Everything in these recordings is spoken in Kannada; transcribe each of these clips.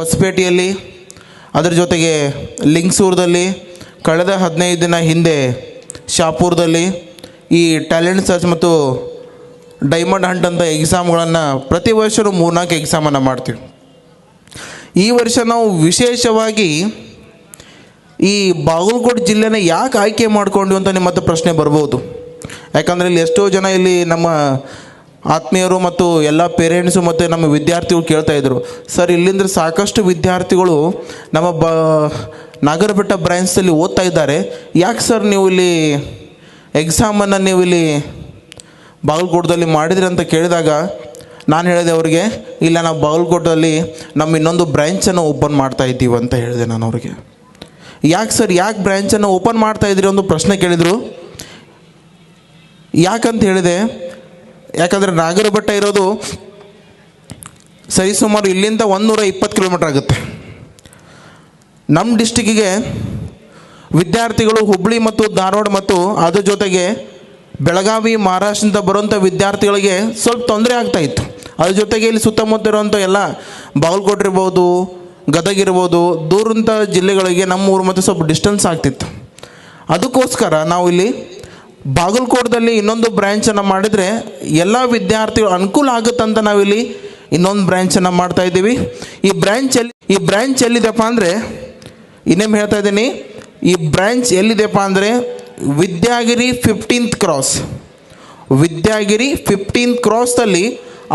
ಹೊಸಪೇಟೆಯಲ್ಲಿ, ಅದರ ಜೊತೆಗೆ ಲಿಂಗ್ಸೂರದಲ್ಲಿ ಕಳೆದ ಹದಿನೈದು ದಿನ ಹಿಂದೆ ಶಾಪುರದಲ್ಲಿ ಈ ಟ್ಯಾಲೆಂಟ್ ಸರ್ಚ್ ಮತ್ತು ಡೈಮಂಡ್ ಹಂಟ್ ಅಂತ ಎಕ್ಸಾಮ್ಗಳನ್ನು ಪ್ರತಿ ವರ್ಷವೂ ಮೂರ್ನಾಲ್ಕು ಎಕ್ಸಾಮನ್ನು ಮಾಡ್ತೀವಿ. ಈ ವರ್ಷ ನಾವು ವಿಶೇಷವಾಗಿ ಈ ಬಾಗಲಕೋಟೆ ಜಿಲ್ಲೆನ ಯಾಕೆ ಆಯ್ಕೆ ಮಾಡಿಕೊಂಡು ಅಂತ ನಿಮ್ಮ ಹತ್ರ ಪ್ರಶ್ನೆ ಬರ್ಬೋದು. ಯಾಕಂದರೆ ಇಲ್ಲಿ ಎಷ್ಟೋ ಜನ ಇಲ್ಲಿ ನಮ್ಮ ಆತ್ಮೀಯರು ಮತ್ತು ಎಲ್ಲ ಪೇರೆಂಟ್ಸು ಮತ್ತು ನಮ್ಮ ವಿದ್ಯಾರ್ಥಿಗಳು ಕೇಳ್ತಾ ಇದ್ರು, ಸರ್ ಇಲ್ಲಿಂದ ಸಾಕಷ್ಟು ವಿದ್ಯಾರ್ಥಿಗಳು ನಮ್ಮ ಬ, ನಾಗರಬೆಟ್ಟ ಬ್ರ್ಯಾಂಚಲ್ಲಿ ಓದ್ತಾ ಇದ್ದಾರೆ. ಯಾಕೆ ಸರ್ ನೀವು ಇಲ್ಲಿ ಎಕ್ಸಾಮನ್ನು ನೀವು ಇಲ್ಲಿ ಬಾಗಲಕೋಟದಲ್ಲಿ ಮಾಡಿದ್ರಿ ಅಂತ ಕೇಳಿದಾಗ ನಾನು ಹೇಳಿದೆ ಅವರಿಗೆ, ಇಲ್ಲ, ನಾವು ಬಾಗಲಕೋಟದಲ್ಲಿ ನಮ್ಮ ಇನ್ನೊಂದು ಬ್ರ್ಯಾಂಚನ್ನು ಓಪನ್ ಮಾಡ್ತಾ ಇದ್ದೀವಿ ಅಂತ ಹೇಳಿದೆ ನಾನು ಅವ್ರಿಗೆ. ಯಾಕೆ ಸರ್, ಯಾಕೆ ಬ್ರ್ಯಾಂಚನ್ನು ಓಪನ್ ಮಾಡ್ತಾ ಇದ್ದೀರಿ ಒಂದು ಪ್ರಶ್ನೆ ಕೇಳಿದರು. ಯಾಕಂತ ಹೇಳಿದೆ ಯಾಕಂದರೆ ನಾಗರಬೆಟ್ಟ ಇರೋದು ಸರಿಸುಮಾರು ಇಲ್ಲಿಂದ ಒಂದೂರ ಇಪ್ಪತ್ತು ಕಿಲೋಮೀಟ್ರ್ ಆಗುತ್ತೆ. ನಮ್ಮ ಡಿಸ್ಟಿಕ್ಕಿಗೆ ವಿದ್ಯಾರ್ಥಿಗಳು ಹುಬ್ಬಳ್ಳಿ ಮತ್ತು ಧಾರವಾಡ ಮತ್ತು ಅದ್ರ ಜೊತೆಗೆ ಬೆಳಗಾವಿ, ಮಹಾರಾಷ್ಟ್ರದಿಂದ ಬರುವಂಥ ವಿದ್ಯಾರ್ಥಿಗಳಿಗೆ ಸ್ವಲ್ಪ ತೊಂದರೆ ಆಗ್ತಾ ಇತ್ತು. ಅದ್ರ ಜೊತೆಗೆ ಇಲ್ಲಿ ಸುತ್ತಮುತ್ತ ಇರುವಂಥ ಎಲ್ಲ ಬಾಗಲಕೋಟೆ ಇರ್ಬೋದು, ಗದಗ ಇರ್ಬೋದು ದೂರಂಥ ಜಿಲ್ಲೆಗಳಿಗೆ ನಮ್ಮ ಊರು ಮತ್ತು ಸ್ವಲ್ಪ ಡಿಸ್ಟೆನ್ಸ್ ಆಗ್ತಿತ್ತು. ಅದಕ್ಕೋಸ್ಕರ ನಾವು ಇಲ್ಲಿ ಬಾಗಲಕೋಟದಲ್ಲಿ ಇನ್ನೊಂದು ಬ್ರ್ಯಾಂಚನ್ನು ಮಾಡಿದರೆ ಎಲ್ಲ ವಿದ್ಯಾರ್ಥಿಗಳು ಅನುಕೂಲ ಆಗುತ್ತಂತ ನಾವಿಲ್ಲಿ ಇನ್ನೊಂದು ಬ್ರ್ಯಾಂಚನ್ನು ಮಾಡ್ತಾ ಇದ್ದೀವಿ. ಈ ಬ್ರ್ಯಾಂಚ್ ಎಲ್ಲಿ ಈ ಬ್ರ್ಯಾಂಚ್ ಎಲ್ಲಿದೆಪ್ಪ ಅಂದರೆ, ಇನ್ನೇನು ಹೇಳ್ತಾ ಇದ್ದೀನಿ, ಈ ಬ್ರ್ಯಾಂಚ್ ಎಲ್ಲಿದೆಪ್ಪ ಅಂದರೆ Vidyagiri fifteenth cross Vidyagiri fifteenth ಕ್ರಾಸ್ದಲ್ಲಿ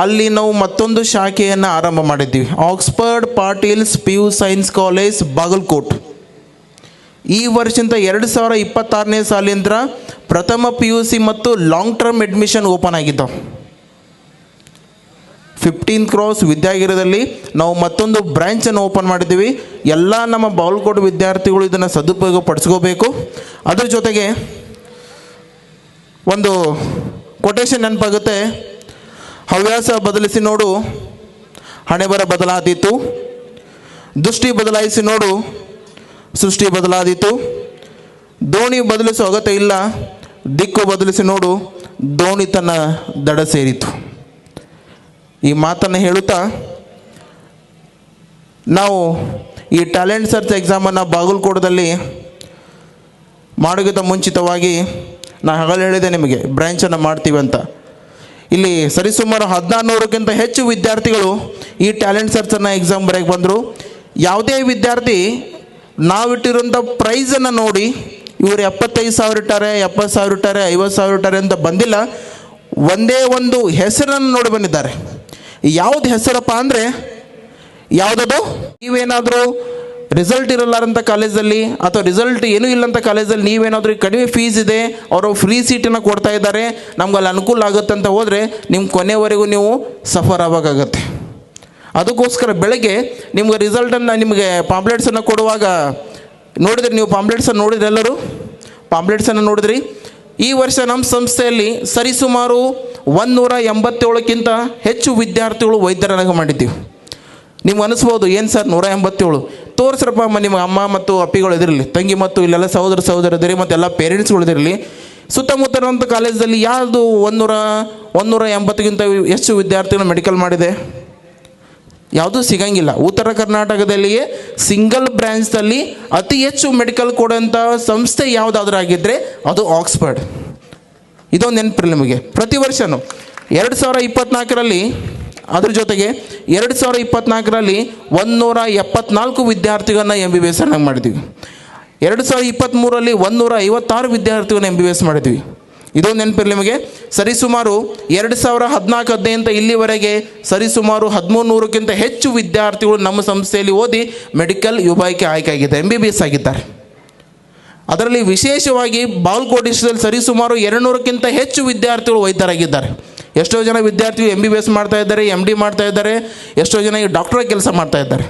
ಅಲ್ಲಿ ನಾವು ಮತ್ತೊಂದು ಶಾಖೆಯನ್ನು ಆರಂಭ ಮಾಡಿದ್ದೀವಿ. Oxford, Patil's P U science college, Bagalkot. ಈ ವರ್ಷದಿಂದ ಎರಡು ಸಾವಿರ ಇಪ್ಪತ್ತಾರನೇ ಸಾಲಿಂದ ಪ್ರಥಮ ಪಿ ಯು ಸಿ ಮತ್ತು ಲಾಂಗ್ ಟರ್ಮ್ ಅಡ್ಮಿಷನ್ ಓಪನ್ ಆಗಿದ್ದಾವೆ ಫಿಫ್ಟೀನ್ ಕ್ರಾಸ್ ವಿದ್ಯಾಗಿರದಲ್ಲಿ ನಾವು ಮತ್ತೊಂದು ಬ್ರ್ಯಾಂಚನ್ನು ಓಪನ್ ಮಾಡಿದ್ದೀವಿ. ಎಲ್ಲ ನಮ್ಮ ಬಾಲ್ಕೋಟ್ ವಿದ್ಯಾರ್ಥಿಗಳು ಇದನ್ನು ಸದುಪಯೋಗ ಪಡಿಸ್ಕೋಬೇಕು. ಅದ್ರ ಜೊತೆಗೆ ಒಂದು ಕೊಟೇಶನ್ ನೆನಪಾಗುತ್ತೆ. ಹವ್ಯಾಸ ಬದಲಿಸಿ ನೋಡು. ಹಣೆಬರ ಬದಲಾದೀತು. ದೃಷ್ಟಿ ಬದಲಾಯಿಸಿ ನೋಡು. ಸೃಷ್ಟಿ ಬದಲಾದೀತು. ದೋಣಿ ಬದಲಿಸೋ ಅಗತ್ಯ ಇಲ್ಲ. ದಿಕ್ಕು ಬದಲಿಸಿ ನೋಡು, ದೋಣಿ ತನ್ನ ದಡ ಸೇರಿತು. ಈ ಮಾತನ್ನು ಹೇಳುತ್ತಾ, ನಾವು ಈ ಟ್ಯಾಲೆಂಟ್ ಸರ್ಚ್ ಎಕ್ಸಾಮನ್ನು ಬಾಗಲಕೋಟದಲ್ಲಿ ಮಾಡೋಕ್ಕಿಂತ ಮುಂಚಿತವಾಗಿ ನಾನು ಹಗಲು ಹೇಳಿದೆ ನಿಮಗೆ ಬ್ರ್ಯಾಂಚನ್ನು ಮಾಡ್ತೀವಿ ಅಂತ. ಇಲ್ಲಿ ಸರಿಸುಮಾರು ಹದಿನಾರುನೂರಕ್ಕಿಂತ ಹೆಚ್ಚು ವಿದ್ಯಾರ್ಥಿಗಳು ಈ ಟ್ಯಾಲೆಂಟ್ ಸರ್ಚನ್ನು ಎಕ್ಸಾಮ್ ಬರೆಯಕ್ಕೆ ಬಂದರು. ಯಾವುದೇ ವಿದ್ಯಾರ್ಥಿ ನಾವಿಟ್ಟಿರೋಂಥ ಪ್ರೈಸನ್ನು ನೋಡಿ, ಇವರು ಎಪ್ಪತ್ತೈದು ಸಾವಿರ ಇಟ್ಟಾರೆ, ಎಪ್ಪತ್ತು ಸಾವಿರ ಇಟ್ಟಾರೆ, ಐವತ್ತು ಸಾವಿರ ಇಟ್ಟಾರೆ ಅಂತ ಬಂದಿಲ್ಲ. ಒಂದೇ ಒಂದು ಹೆಸರನ್ನು ನೋಡಿ ಬಂದಿದ್ದಾರೆ. ಯಾವ್ದು ಹೆಸರಪ್ಪ ಅಂದರೆ, ಯಾವುದದು? ನೀವೇನಾದರೂ ರಿಸಲ್ಟ್ ಇರಲಾರಂಥ ಕಾಲೇಜಲ್ಲಿ ಅಥವಾ ರಿಸಲ್ಟ್ ಏನೂ ಇಲ್ಲಂಥ ಕಾಲೇಜಲ್ಲಿ ನೀವೇನಾದರೂ ಕಡಿಮೆ ಫೀಸ್ ಇದೆ, ಅವರು ಫ್ರೀ ಸೀಟನ್ನು ಕೊಡ್ತಾ ಇದ್ದಾರೆ ನಮ್ಗೆ ಅಲ್ಲಿ ಅನುಕೂಲ ಆಗುತ್ತೆ ಅಂತ ಹೋದರೆ ನಿಮ್ಮ ಕೊನೆವರೆಗೂ ನೀವು ಸಫರ್ ಆಗಬೇಕಾಗತ್ತೆ. ಅದಕ್ಕೋಸ್ಕರ ಬೆಳಗ್ಗೆ ನಿಮ್ಗೆ ರಿಸಲ್ಟನ್ನು ನಿಮಗೆ ಪಾಂಪ್ಲೆಟ್ಸನ್ನು ಕೊಡುವಾಗ ನೋಡಿದ್ರಿ ನೀವು ಪಾಂಪ್ಲೆಟ್ಸನ್ನು ನೋಡಿದ್ರಿ ಎಲ್ಲರೂ? ಪಾಂಪ್ಲೆಟ್ಸನ್ನು ನೋಡಿದ್ರಿ? ಈ ವರ್ಷ ನಮ್ಮ ಸಂಸ್ಥೆಯಲ್ಲಿ ಸರಿಸುಮಾರು ಒಂದುನೂರ ಎಂಬತ್ತೇಳಕ್ಕಿಂತ ಹೆಚ್ಚು ವಿದ್ಯಾರ್ಥಿಗಳು ವೈದ್ಯರನ್ನಾಗಿ ಮಾಡಿದ್ದೀವಿ. ನಿಮ್ಗೆ ಅನಿಸ್ಬೋದು, ಏನು ಸರ್ ನೂರ ಎಂಬತ್ತೇಳು? ತೋರಿಸ್ರಪ್ಪ ನಿಮ್ಮ ಅಮ್ಮ ಮತ್ತು ಅಪ್ಪಿಗಳು ಇದಿರಲಿ ತಂಗಿ ಮತ್ತು ಇಲ್ಲೆಲ್ಲ ಸಹೋದರ ಸಹೋದರದಿರಿ ಮತ್ತು ಎಲ್ಲ ಪೇರೆಂಟ್ಸ್ಗಳಿದಿರಲಿ ಸುತ್ತಮುತ್ತ ಕಾಲೇಜಲ್ಲಿ ಯಾವುದು ಒಂದೂರ ಒಂದೂರ ಎಂಬತ್ತಕ್ಕಿಂತ ಹೆಚ್ಚು ವಿದ್ಯಾರ್ಥಿಗಳು ಮೆಡಿಕಲ್ ಮಾಡಿದೆ? ಯಾವುದೂ ಸಿಗಂಗಿಲ್ಲ. ಉತ್ತರ ಕರ್ನಾಟಕದಲ್ಲಿಯೇ ಸಿಂಗಲ್ ಬ್ರ್ಯಾಂಚ್ದಲ್ಲಿ ಅತಿ ಹೆಚ್ಚು ಮೆಡಿಕಲ್ ಕೊಡೋಂಥ ಸಂಸ್ಥೆ ಯಾವುದಾದ್ರೂ ಆಗಿದ್ದರೆ ಅದು ಆಕ್ಸ್ಫರ್ಡ್. ಇದೊಂದು ನೆನಪಿರಲಿ ನಿಮಗೆ. ಪ್ರತಿ ವರ್ಷವೂ ಎರಡು ಸಾವಿರ ಇಪ್ಪತ್ನಾಲ್ಕರಲ್ಲಿ ಅದ್ರ ಜೊತೆಗೆ ಎರಡು ಸಾವಿರ ಇಪ್ಪತ್ತ್ನಾಲ್ಕರಲ್ಲಿ ಒಂದುನೂರ ಎಪ್ಪತ್ನಾಲ್ಕು ವಿದ್ಯಾರ್ಥಿಗಳನ್ನ ಎಂ ಬಿ ಬಿ ಎಸ್ ಮಾಡಿದ್ವಿ. ಎರಡು ಸಾವಿರದ ಇಪ್ಪತ್ತ್ಮೂರರಲ್ಲಿ ಒಂದುನೂರ ಐವತ್ತಾರು ವಿದ್ಯಾರ್ಥಿಗಳನ್ನ ಎಂ ಬಿ ಬಿ ಎಸ್ ಮಾಡಿದ್ವಿ. ಇದೊಂದು ನೆನಪಿರಲಿ ನಿಮಗೆ. ಸರಿಸುಮಾರು ಎರಡು ಸಾವಿರ ಹದಿನಾಲ್ಕು ಹದಿನೈದು ಇಲ್ಲಿವರೆಗೆ ಸರಿಸುಮಾರು ಹದಿಮೂರು ನೂರಕ್ಕಿಂತ ಹೆಚ್ಚು ವಿದ್ಯಾರ್ಥಿಗಳು ನಮ್ಮ ಸಂಸ್ಥೆಯಲ್ಲಿ ಓದಿ ಮೆಡಿಕಲ್ ವಿಭಾಗಕ್ಕೆ ಆಯ್ಕೆ ಆಗಿದ್ದಾರೆ ಎಂ ಬಿ ಬಿ ಎಸ್ ಆಗಿದ್ದಾರೆ. ಅದರಲ್ಲಿ ವಿಶೇಷವಾಗಿ ಬಾಲ್ಕೋಟ್ ಡಿಸ್ಟ್ರಿಕ್ಟಲ್ಲಿ ಸರಿಸುಮಾರು ಎರಡುನೂರಕ್ಕಿಂತ ಹೆಚ್ಚು ವಿದ್ಯಾರ್ಥಿಗಳು ವೈದ್ಯರಾಗಿದ್ದಾರೆ. ಎಷ್ಟೋ ಜನ ವಿದ್ಯಾರ್ಥಿಗಳು ಎಂ ಬಿ ಬಿ ಎಸ್ ಮಾಡ್ತಾ ಇದ್ದಾರೆ ಎಂ ಡಿ ಮಾಡ್ತಾ ಇದ್ದಾರೆ, ಎಷ್ಟೋ ಜನ ಈ ಡಾಕ್ಟರ್ ಕೆಲಸ ಮಾಡ್ತಾ ಇದ್ದಾರೆ.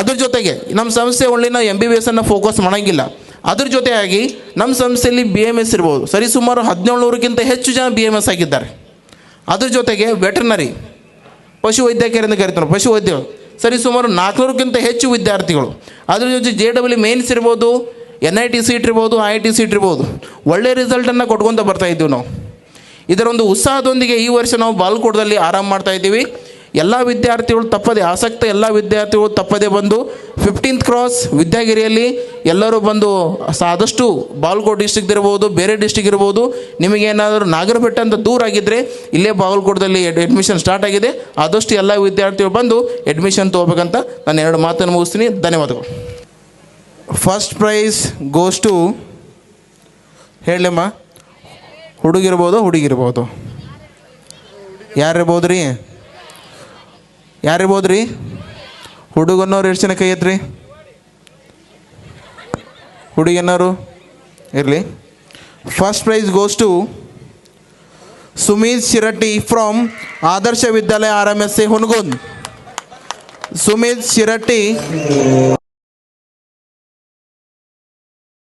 ಅದ್ರ ಜೊತೆಗೆ ನಮ್ಮ ಸಂಸ್ಥೆ ಒಳ್ಳೆ ನಾವು ಎಂ ಬಿ ಬಿ ಎಸ್ಸನ್ನು ಫೋಕಸ್ ಮಾಡೋಂಗಿಲ್ಲ. ಅದ್ರ ಜೊತೆಯಾಗಿ ನಮ್ಮ ಸಂಸ್ಥೆಯಲ್ಲಿ ಬಿ ಎಂ ಎಸ್ ಇರ್ಬೋದು. ಸರಿಸುಮಾರು ಹದಿನೇಳುನೂರಕ್ಕಿಂತ ಹೆಚ್ಚು ಜನ ಬಿ ಎಂ ಎಸ್ ಆಗಿದ್ದಾರೆ. ಅದ್ರ ಜೊತೆಗೆ ವೆಟರ್ನರಿ ಪಶು ಎಂದು ಕರಿತಾರೆ. ಪಶು ವೈದ್ಯರು ಸರಿಸುಮಾರು ನಾಲ್ಕುನೂರಕ್ಕಿಂತ ಹೆಚ್ಚು ವಿದ್ಯಾರ್ಥಿಗಳು. ಅದ್ರ ಜೊತೆ ಜೆ ಡಬ್ಲ್ಯೂ ಮೇನ್ಸ್ ಇರ್ಬೋದು ಎನ್ ಐ ಟಿ ಸೀಟ್ ಇರ್ಬೋದು ಐ ಟಿ ಸೀಟ್ ಇರ್ಬೋದು. ಒಳ್ಳೆಯ ರಿಸಲ್ಟನ್ನು ಕೊಟ್ಕೊತ ಬರ್ತಾ ಇದ್ದೀವಿ ನಾವು. ಇದರೊಂದು ಉತ್ಸಾಹದೊಂದಿಗೆ ಈ ವರ್ಷ ನಾವು ಬಾಲ್ಕೋಟದಲ್ಲಿ ಆರಾಮ ಮಾಡ್ತಾ ಇದ್ದೀವಿ. ಎಲ್ಲ ವಿದ್ಯಾರ್ಥಿಗಳು ತಪ್ಪದೆ, ಆಸಕ್ತ ಎಲ್ಲ ವಿದ್ಯಾರ್ಥಿಗಳು ತಪ್ಪದೆ ಬಂದು ಫಿಫ್ಟೀನ್ತ್ ಕ್ರಾಸ್ ವಿದ್ಯಾಗಿರಿಯಲ್ಲಿ ಎಲ್ಲರೂ ಬಂದು ಆದಷ್ಟು ಬಾಗಲಕೋಟೆ ಡಿಸ್ಟಿಕ್ ಇರ್ಬೋದು, ಬೇರೆ ಡಿಸ್ಟಿಕ್ ಇರ್ಬೋದು ನಿಮಗೇನಾದರೂ ನಾಗರಬೆಟ್ಟ ಅಂತ ದೂರ ಆಗಿದ್ದರೆ ಇಲ್ಲೇ ಬಾಗಲಕೋಟದಲ್ಲಿ ಅಡ್ಮಿಷನ್ ಸ್ಟಾರ್ಟ್ ಆಗಿದೆ. ಆದಷ್ಟು ಎಲ್ಲ ವಿದ್ಯಾರ್ಥಿಗಳು ಬಂದು ಅಡ್ಮಿಷನ್ ತೊಗೋಬೇಕಂತ ನಾನು ಎರಡು ಮಾತನ್ನು ಮುಗಿಸ್ತೀನಿ. ಧನ್ಯವಾದಗಳು. ಫಸ್ಟ್ ಪ್ರೈಸ್ ಗೋಸ್ ಟು ಹೇಳಮ್ಮ ಹುಡುಗಿರ್ಬೋದು ಹುಡುಗಿರ್ಬೋದು. ಯಾರಿರ್ಬೋದು ರೀ ಯಾರಿರ್ಬೋದು ರೀ ಹುಡುಗನವ್ರು ಎಷ್ಟು ಜನ ಕೈ ಎತ್ರಿ ಹುಡುಗನವರು ಇರಲಿ. First prize goes to Sumeet Shiratti from Adarsha Vidyalaya, R M S C Hungund Sumit Shiratti